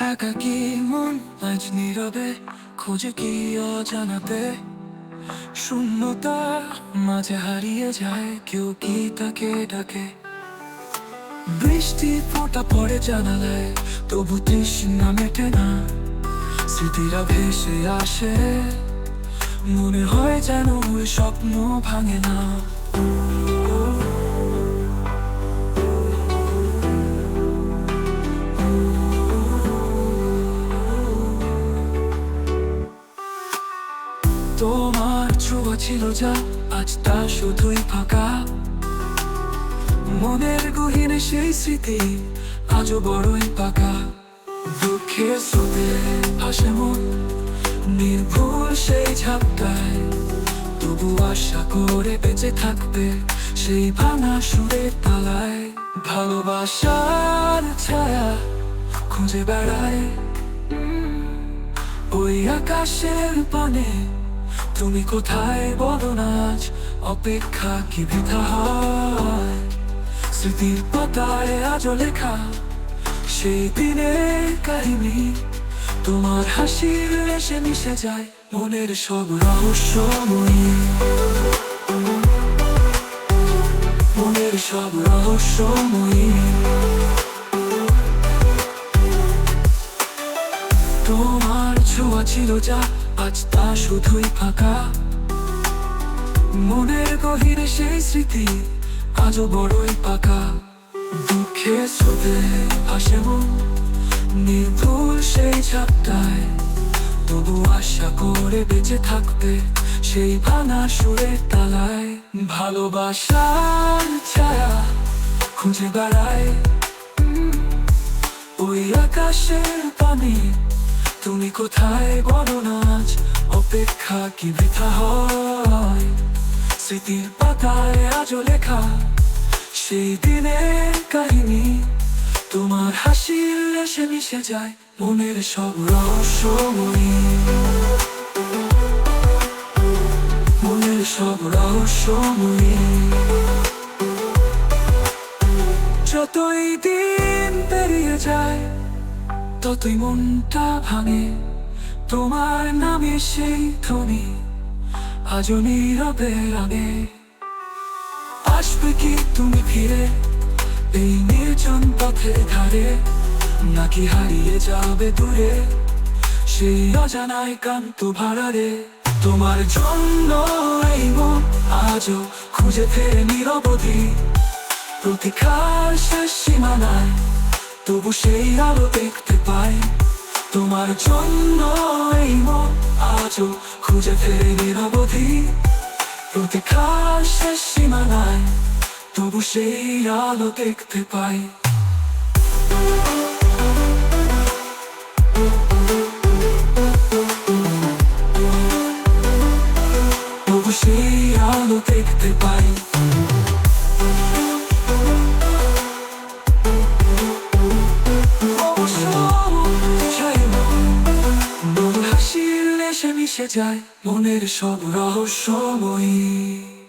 একাকি মন আজ নীরবে খোঁজে কি অজানাতে শূন্যতা মাঝে হারিয়ে যায় কেউ কি তাকে ডাকে বৃষ্টি ফোঁটা পড়ে জানালায় তবু তৃষ্ণা মেটে না স্মৃতিরা ভেসে আসে মনে হয় যেন ওই স্বপ্ন ভাঙে না তোমার ছোঁয়া ছিল যা, আজ তা শুধুই ফাঁকা। মনের গহীনে সেই স্মৃতি আজও বড়ই পাকা। দুঃখের স্রোতে ভাসে মন, নির্ভুল সেই ঝাপটায়। তবু আশা করে বেঁচে থাকবে সেই ভাঙা সুরের তালায়। ভালোবাসার ছায়া খুঁজে বেড়ায়। ওই আকাশের পানে তুমি কোথায় বলো নাচ অপেক্ষা কি বৃথা হয়? স্মৃতির পাতায় আজও লেখা সেই দিনের কাহিনী। তোমার হাসির এসে মিশে যায় মনের সব রহস্যময়ী। মনের সব রহস্যময়ী। তোমার ছোঁয়া ছিল যা, আজ তা শুধুই ফাঁকা। মনের গভীরে সেই স্মৃতি আজও বড়ই পাকা। দুঃখে স্রোতে আসে মন, নির্ভুল সেই ঝাপটায় তবু আশা করে বেঁচে থাকবে সেই ভাঙা সুরের তালায়। ভালোবাসার ছায়া খুঁজে বেড়ায়। ওই আকাশের পানি তুমি কোথায় বলো নাচ অপেক্ষা কি বৃথা হয়? স্মৃতির পাতায় আজও লেখা সেই দিনের কাহিনী। তোমার হাসির এসে মিশে যায় মনের সব রহস্যময়ী। মনের সব রহস্যময়ী। যতই দিন পেরিয়ে যায় ততই মনটা ভাঙে। তোমার নামে সেই ধ্বনি আজও নীরবে লাগে আসবে কি তুমি ফিরে এই নির্জন পথের ধারে? নাকি হারিয়ে যাবে দূরে সেই অজানায় কান্ত ভাড়ারে তোমার জন্য এই মন আজও খুঁজে ফেরে নিরবধি। প্রতীক্ষার শেষ সীমানায় তবু সেই আলো দেখতে পাই। তোমার জন্য এই মন আজও খুঁজে ফেরে নিরবধি। প্রতীক্ষার শেষ সীমানায় তবু সেই আলো দেখতে পাই। তবু সেই আলো দেখতে পাই। এসে মিশে যায় মনের সব রহস্যময়ী।